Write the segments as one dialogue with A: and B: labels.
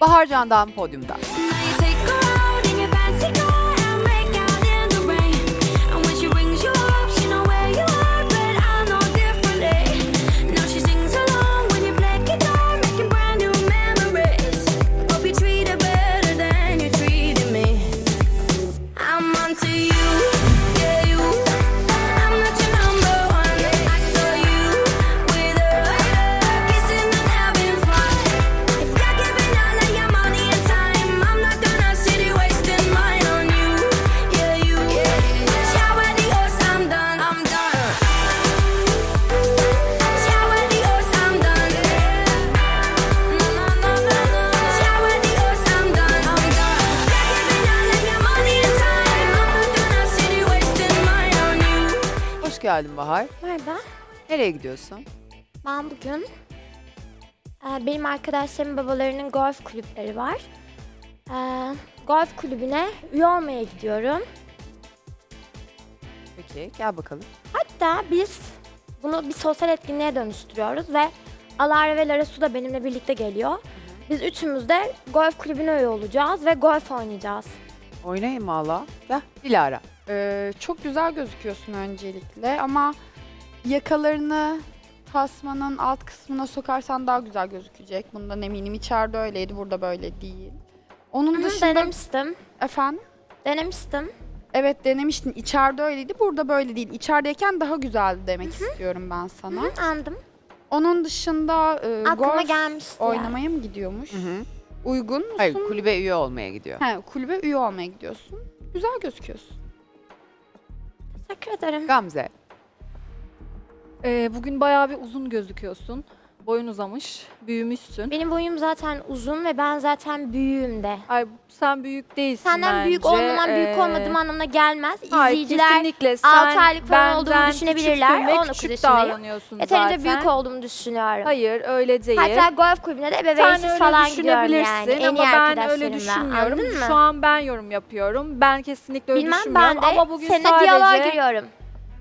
A: Bahar Candan podyumda. Geldin Bahar.
B: Merhaba.
A: Nereye gidiyorsun?
B: Ben bugün e, benim arkadaşlarımın babalarının golf kulüpleri var. E, golf kulübüne üye olmaya gidiyorum.
A: Peki gel bakalım.
B: Hatta biz bunu bir sosyal etkinliğe dönüştürüyoruz ve Alara ve Lara Su da benimle birlikte geliyor. Biz üçümüz de golf kulübüne üye olacağız ve golf oynayacağız.
A: Oynayayım valla. Gel Dilara.
C: Ee, çok güzel gözüküyorsun öncelikle ama yakalarını tasmanın alt kısmına sokarsan daha güzel gözükecek. Bundan eminim. İçeride öyleydi, burada böyle değil. Onun
B: Hı,
C: dışında...
B: denemiştim.
C: Efendim?
B: Denemiştim.
C: Evet denemiştin. İçeride öyleydi, burada böyle değil. İçerideyken daha güzeldi demek istiyorum ben sana.
B: Hı, andım.
C: Onun dışında e,
B: Aklıma
C: golf
B: gelmişti yani.
C: oynamaya mı gidiyormuş?
A: Hı hı.
C: Uygun musun?
A: Hayır kulübe üye olmaya gidiyor.
C: He, kulübe üye olmaya gidiyorsun. Güzel gözüküyorsun.
B: Teşekkür ederim.
A: Gamze.
D: Ee, bugün bayağı bir uzun gözüküyorsun. Boyun uzamış, büyümüşsün.
B: Benim boyum zaten uzun ve ben zaten büyüğüm de.
D: Ay sen büyük değilsin
B: Senden büyük
D: bence.
B: olmamam büyük
D: Ee,
B: olmadığım anlamına gelmez.
D: Hayır,
B: İzleyiciler
D: kesinlikle. Sen
B: altı aylık falan olduğumu
D: benden
B: düşünebilirler.
D: küçüksün ve
B: 19
D: küçük
B: yaşındayım.
D: davranıyorsun
B: yeterince
D: zaten.
B: büyük olduğumu düşünüyorum.
D: Hayır öyle değil.
B: Hatta golf kulübüne de
D: sen
B: ebeveynsiz
D: öyle
B: falan gidiyorum
D: düşünebilirsin
B: yani. En
D: ama
B: iyi
D: ben öyle
B: arkadaşlarımla.
D: düşünmüyorum.
B: Anladın mı?
D: Şu an ben yorum yapıyorum. Ben kesinlikle öyle
B: Bilmem
D: düşünmüyorum
B: ben de
D: ama bugün
B: seninle
D: sadece
B: diyaloğa giriyorum.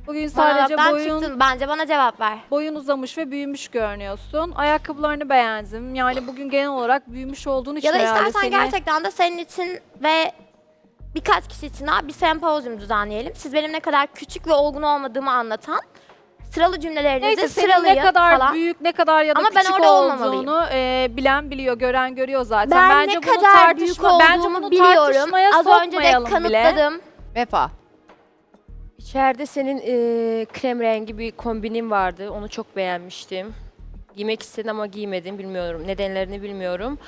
D: Bugün
B: Sadece
D: sadece boyun
B: çıktın. Bence bana cevap ver.
D: boyun uzamış ve büyümüş görünüyorsun. Ayakkabılarını beğendim. Yani bugün genel olarak büyümüş olduğun için
B: Ya da
D: herhalde
B: istersen
D: seni...
B: gerçekten de senin için ve birkaç kişi için daha bir sempozyum düzenleyelim. Siz benim ne kadar küçük ve olgun olmadığımı anlatan sıralı cümlelerinizi
D: Neyse senin
B: sıralayın
D: ne kadar
B: falan.
D: büyük ne kadar ya da
B: Ama ben
D: küçük
B: orada olmamalıyım.
D: olduğunu e, bilen biliyor, gören görüyor zaten.
B: ben
D: bence
B: ne
D: bunu
B: kadar büyük
D: tartışma, bence
B: olduğumu
D: bunu
B: biliyorum.
D: tartışmaya
B: Az önce de
D: sokmayalım bile.
B: kanıtladım.
A: Vefa.
E: İçeride senin eee, krem rengi bir kombinin vardı. Onu çok beğenmiştim. Giymek istedim ama giymedim. Bilmiyorum. Nedenlerini bilmiyorum.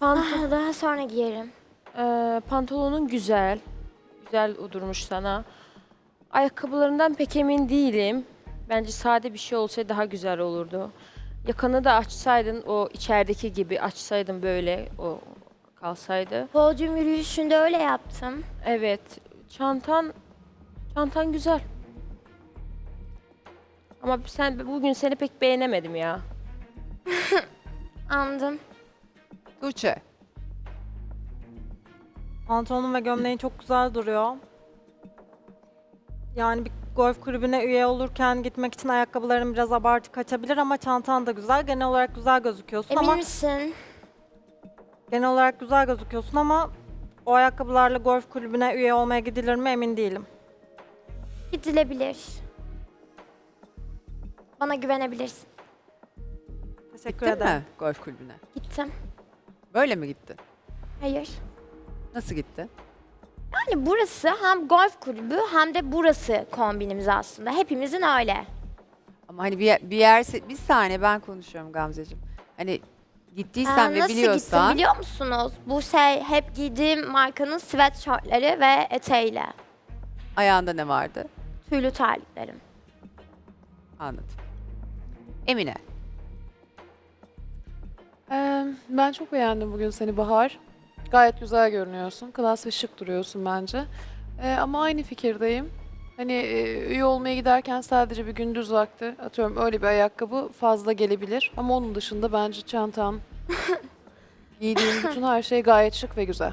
E: Pant-
B: Ah, Daha sonra giyerim.
E: eee, pantolonun güzel. Güzel durmuş sana. Ayakkabılarından pek emin değilim. Bence sade bir şey olsaydı daha güzel olurdu. Yakanı da açsaydın o içerideki gibi açsaydın böyle o kalsaydı.
B: Podyum yürüyüşünde öyle yaptım.
E: Evet. Çantan çantan güzel. Ama sen bugün seni pek beğenemedim ya.
B: Anladım.
A: Tuğçe.
F: Pantolonun ve gömleğin çok güzel duruyor. Yani bir golf kulübüne üye olurken gitmek için ayakkabıların biraz abartı kaçabilir ama çantan da güzel. Genel olarak güzel gözüküyorsun
B: Emin
F: ama
B: misin?
F: genel olarak güzel gözüküyorsun ama o ayakkabılarla golf kulübüne üye olmaya gidilir mi emin değilim.
B: Gidilebilir. Bana güvenebilirsin.
F: Teşekkür
A: Gittin
F: ederim.
A: mi golf kulübüne?
B: Gittim.
A: Böyle mi gittin?
B: Hayır.
A: Nasıl gittin?
B: Yani burası hem golf kulübü hem de burası kombinimiz aslında. Hepimizin öyle.
A: Ama hani bir, yer- bir yer bir saniye ben konuşuyorum Gamzeciğim. Hani gittiysen
B: Ee,
A: ve
B: nasıl
A: biliyorsan
B: gittim biliyor musunuz? Bu şey hep giydiğim markanın sweatshirtleri ve eteğiyle.
A: ayağında ne vardı?
B: Tüylü terliklerim.
A: Anladım. Emine.
G: Ee, ben çok beğendim bugün seni Bahar. Gayet güzel görünüyorsun. Klas ve şık duruyorsun bence. Ee, ama aynı fikirdeyim. Hani e, üye olmaya giderken sadece bir gündüz vakti atıyorum öyle bir ayakkabı fazla gelebilir. Ama onun dışında bence çantan, giydiğin bütün her şey gayet şık ve güzel.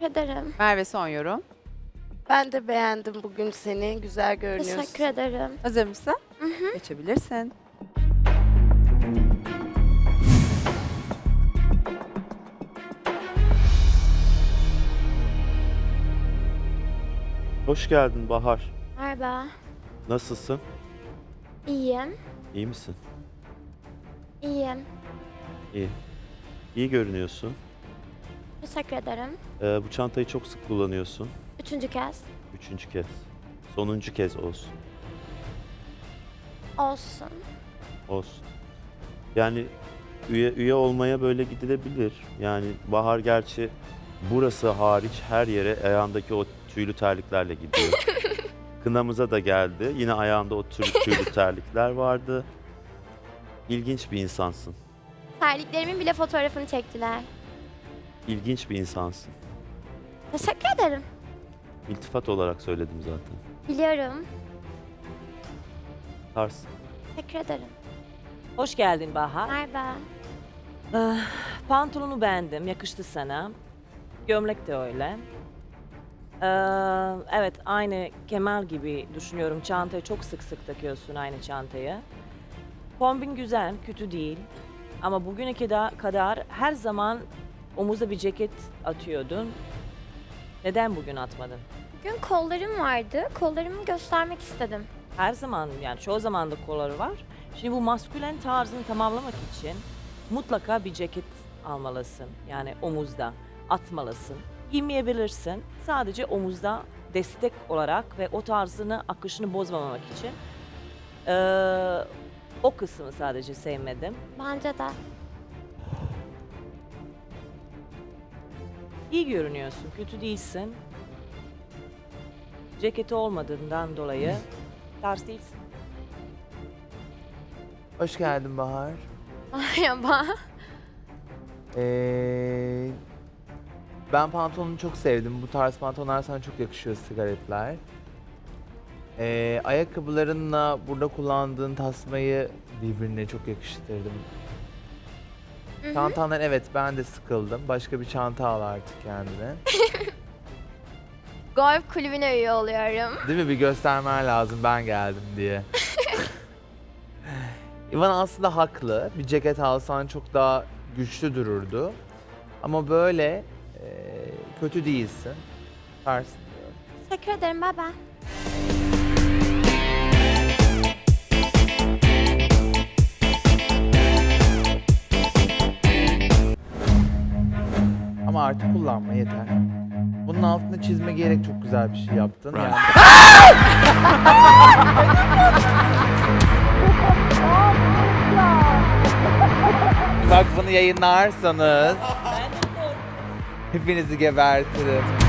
B: Teşekkür ederim.
A: Merve son yorum.
H: Ben de beğendim bugün seni. Güzel görünüyorsun.
B: Teşekkür ederim.
A: Hazır mısın? Geçebilirsin.
I: Hoş geldin Bahar.
B: Merhaba.
I: Nasılsın?
B: İyiyim.
I: İyi misin?
B: İyiyim.
I: İyi. İyi görünüyorsun.
B: Teşekkür ederim.
I: Ee, bu çantayı çok sık kullanıyorsun.
B: Üçüncü kez.
I: Üçüncü kez. Sonuncu kez olsun.
B: Olsun.
I: Olsun. Yani üye, üye olmaya böyle gidilebilir. Yani Bahar gerçi burası hariç her yere ayağındaki o tüylü terliklerle gidiyor. Kınamıza da geldi. Yine ayağında o tüylü, tüylü terlikler vardı. İlginç bir insansın.
B: Terliklerimin bile fotoğrafını çektiler.
I: İlginç bir insansın.
B: Teşekkür ederim.
I: İltifat olarak söyledim zaten.
B: Biliyorum.
I: Tars.
B: Teşekkür ederim.
J: Hoş geldin Bahar.
B: Merhaba.
J: Ah, Pantolonu beğendim, yakıştı sana. Gömlek de öyle. Ee, evet, aynı Kemal gibi düşünüyorum. Çantayı çok sık sık takıyorsun aynı çantayı. Kombin güzel, kötü değil. Ama bugüne kadar, kadar her zaman omuza bir ceket atıyordun. Neden bugün atmadın?
B: Bugün kollarım vardı. Kollarımı göstermek istedim.
J: Her zaman yani çoğu zaman da kolları var. Şimdi bu maskülen tarzını tamamlamak için mutlaka bir ceket almalısın. Yani omuzda atmalısın. Giymeyebilirsin. Sadece omuzda destek olarak ve o tarzını, akışını bozmamak için. Ee, o kısmı sadece sevmedim.
B: Bence de.
J: İyi görünüyorsun, kötü değilsin. Ceketi olmadığından dolayı tarz değilsin.
K: Hoş geldin Bahar.
B: Merhaba.
K: Ee, ben pantolonunu çok sevdim. Bu tarz pantolonlar sana çok yakışıyor sigaretler. Ee, ayakkabılarınla burada kullandığın tasmayı birbirine çok yakıştırdım.
B: Hı hı.
K: Çantandan evet ben de sıkıldım. Başka bir çanta al artık kendine.
B: Golf kulübüne üye oluyorum.
K: Değil mi? Bir göstermen lazım ben geldim diye. İvan aslında haklı. Bir ceket alsan çok daha güçlü dururdu. Ama böyle e, kötü değilsin. Diyorum.
B: Teşekkür ederim. Bye
K: artık kullanma yeter. Bunun altına çizme giyerek çok güzel bir şey yaptın. Yani... Bak bunu yayınlarsanız hepinizi gebertirim.